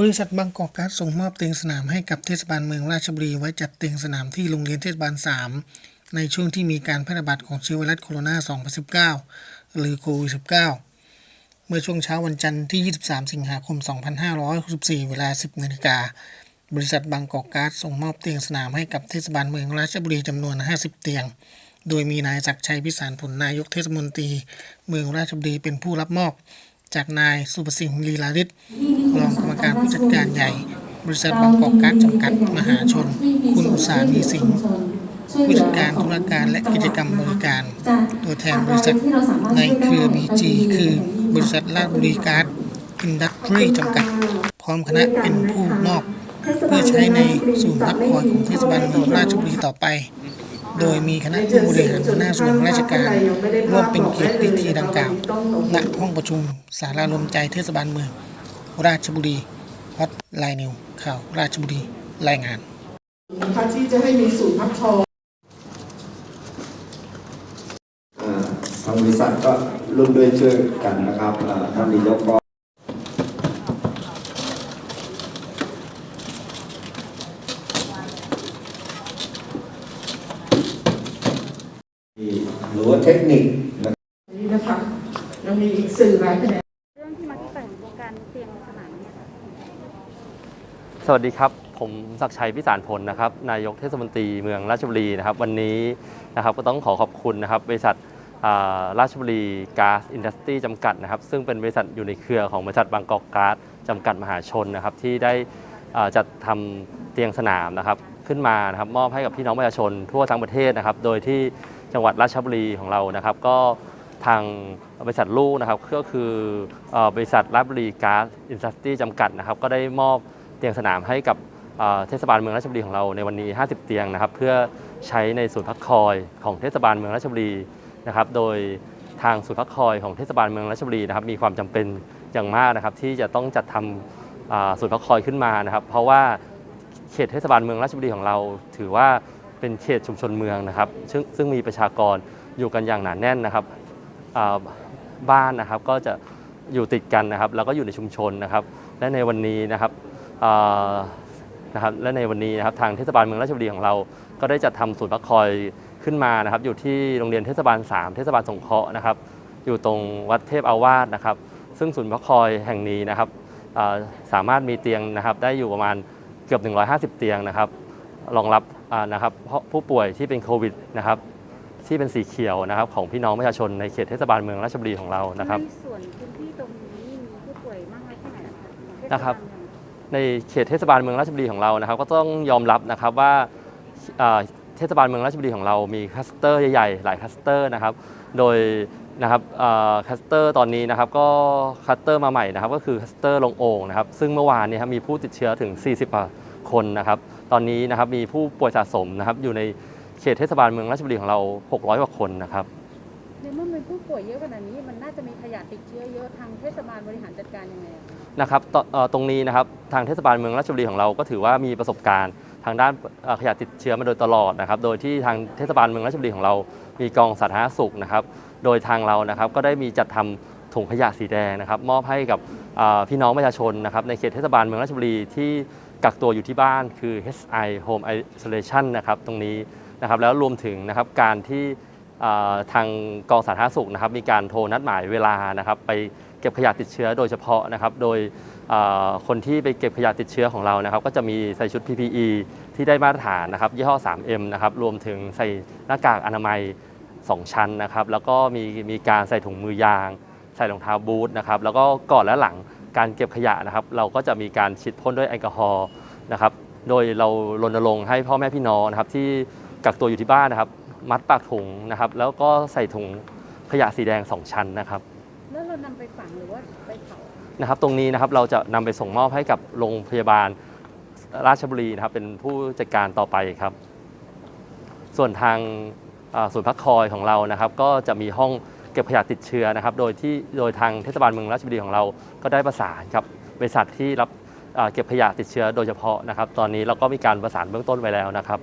บริษัทบางกอกการ์ดส่งมอบเตียงสนามให้กับเทศบาลเมืองราชบุรีไว้จัดเตียงสนามที่โรงเรียนเทศบาล 3 ในช่วงที่มีการแพร่ระบาดของเชื้อไวรัสโคโรนา 2019 หรือโควิด -19 เมื่อช่วงเช้าวันจันทร์ที่ 23 สิงหาคม 2564 เวลา 10 นาฬิกา บริษัทบางกอกการ์ดส่งมอบเตียงสนามให้กับเทศบาลเมืองราชบุรีจำนวน 50 เตียง โดยมีนายศักดิ์ชัยพิสารผลนายกเทศมนตรี เมืองราชบุรีเป็นผู้รับมอบ จากนายสุประสิทธิ์ลีลาฤทธิ์รองกรรมการผู้จัดการใหญ่ บริษัทบางกอกการ์ดจำกัดมหาชน คุณอุตสามีสิงห์ผู้จัดการธุรการและกิจกรรมบริการ ตัวแทนบริษัทในเครือ BG คือบริษัทราชบุรีการ์ดอินดัสทรีจำกัด พร้อมคณะเป็นผู้มอบเพื่อใช้ในศูนย์พักคอยของเทศบาลเมืองราชบุรีต่อไป โดยมีคณะผู้บริหารหัวหน้าส่วนราชการร่วมเป็นเกียรติพิธีดังกล่าวณห้องประชุมสารารวมใจเทศบาลเมือง ราชบุรีฮอตไลน์นิวข่าวราชบุรีรายงานนะคะที่จะให้มีศูนย์พักคอยทางบริษัทก็ร่วมด้วยช่วยกันนะครับท่านนายกก็มี หรือว่าเทคนิคนะครับนี้นะคะยังมีอีกสื่อหลายแขนงเรื่องที่มาที่ไปของโครงการเตียงสนามเนี่ยค่ะสวัสดีครับ ผมศักดิ์ชัยพิสารผลนะครับ นายกเทศมนตรีเมืองราชบุรีนะครับ วันนี้นะครับก็ต้องขอขอบคุณนะครับบริษัทอ่าราชบุรีก๊าซอินดัสทรีจำกัดนะครับ ซึ่งเป็นบริษัทอยู่ในเครือของบริษัทบางกอกก๊าซจำกัดมหาชนนะครับ ที่ได้อ่าจัดทำเตียงสนามนะครับ ขึ้นมานะครับมอบให้กับพี่น้องประชาชนทั่วทั้งประเทศนะครับ โดยที่ จังหวัดราชบุรีของเรานะครับ ก็ทางบริษัทลูกนะครับก็คืออบริษัทราชบุรีก๊าซอินดัสทรีจำกัดนะครับ ก็ได้มอบเตียงสนามให้กับเทศบาลเมืองราชบุรีของเราในวันนี้ 50 เตียงนะครับ เพื่อใช้ในศูนย์พักคอยของเทศบาลเมืองราชบุรีนะครับ โดยทางศูนย์พักคอยของเทศบาลเมืองราชบุรีนะครับ มีความจำเป็นอย่างมากนะครับ ที่จะต้องจัดทำอ่าศูนย์พักคอยขึ้นมานะครับ เพราะว่าเขตเทศบาลเมืองราชบุรีของเรา ถือว่า เป็นเขตชุมชนเมืองนะครับ ซึ่งซึ่งมีประชากรอยู่กันอย่างหนาแน่นนะครับบ้านนะครับก็จะอยู่ติดกันนะครับ แล้วก็อยู่ในชุมชนนะครับ และในวันนี้นะครับนะครับและในวันนี้นะครับทางเทศบาลเมืองราชบุรีของเรา ก็ได้จัดทำศูนย์พักคอยขึ้นมานะครับ อยู่ที่โรงเรียนเทศบาล 3 เทศบาลสงเคราะห์นะครับ อยู่ตรงวัดเทพอาวาสนะครับ ซึ่งศูนย์พักคอยแห่งนี้นะครับสามารถมีเตียงนะครับได้อยู่ประมาณเกือบ 150 เตียงนะครับ รองรับอ่านะครับเพราะผู้ป่วยที่เป็นโควิดนะครับที่เป็นสีเขียวนะครับของพี่น้องประชาชนในเขตเทศบาลเมืองราชบุรีของเรานะครับในส่วนพื้นที่ตรงนี้มีผู้ป่วยมากน้อยแค่ไหนนะคะของเทศนะครับาลเมืองในเขตเทศบาลเมืองราชบุรีของเรานะครับ ก็ต้องยอมรับนะครับว่าเอ่อเทศบาลเมืองราชบุรีของเรามีคลัสเตอร์ใหญ่ๆ หลายคลัสเตอร์นะครับ โดยนะครับเอ่อคลัสเตอร์ตอนนี้นะครับก็คลัสเตอร์มาใหม่นะครับก็คือคลัสเตอร์ลงโอ่งนะครับซึ่งเมื่อวานนี้ครับมีผู้ติดเชื้อถึง 40กว่า คนนะครับ ตอนนี้นะครับมีผู้ป่วยสะสมนะครับ อยู่ในเขตเทศบาลเมืองราชบุรีของเรา 600 กว่าคนนะครับในเมื่อมีผู้ป่วยเยอะขนาดนี้มันน่าจะมีขยะติดเชื้อเยอะทางเทศบาลบริหารจัดการยังไงอะคะนะครับตเอ่อตรงนี้นะครับทางเทศบาลเมืองราชบุรีของเราก็ถือว่ามีประสบการณ์ทางด้านเอ่อขยะติดเชื้อมาโดยตลอดนะครับ โดยที่ทางเทศบาลเมืองราชบุรีของเรา มีกองสาธารณสุขนะครับ โดยทางเรานะครับก็ได้มีจัดทำถุงขยะสีแดงนะครับ มอบให้กับอ่าพี่น้องประชาชนนะครับในเขตเทศบาลเมืองราชบุรีที่ กักตัวอยู่ที่บ้านคือ HI Home Isolation นะครับตรงนี้นะครับแล้วรวมถึงนะครับการที่ทางกองสาธารณสุขนะครับมีการโทรนัดหมายเวลานะครับไปเก็บขยะติดเชื้อโดยเฉพาะนะครับโดยคนที่ไปเก็บขยะติดเชื้อของเรานะครับก็จะมีใส่ชุด PPE ที่ได้มาตรฐานนะครับยี่ห้อ 3M นะครับรวมถึงใส่หน้ากากอนามัย 2 ชั้นนะครับแล้วก็มีมีการใส่ถุงมือยาง ใส่รองเท้าบูทนะครับแล้วก็ก่อนและหลัง การเก็บขยะนะครับ เราก็จะมีการฉีดพ่นด้วยแอลกอฮอล์นะครับ โดยเรารณรงค์ให้พ่อแม่พี่น้องนะครับ ที่กักตัวอยู่ที่บ้านนะครับ มัดปากถุงนะครับ แล้วก็ใส่ถุงขยะสีแดง 2 ชั้นนะครับ แล้วเรานำไปฝังหรือว่าไปเผานะครับ ตรงนี้นะครับเราจะนำไปส่งมอบให้กับโรงพยาบาลราชบุรีนะครับ เป็นผู้จัดการต่อไปครับ ส่วนทางอ่าศูนย์พักคอยของเรานะครับ ก็จะมีห้อง เก็บขยะติดเชื้อนะครับ โดยที่โดยทางเทศบาลเมืองราชบุรีของเราก็ได้ประสานกับบริษัทที่รับเก็บขยะติดเชื้อโดยเฉพาะนะครับ ตอนนี้เราก็มีการประสานเบื้องต้นไว้แล้วนะครับ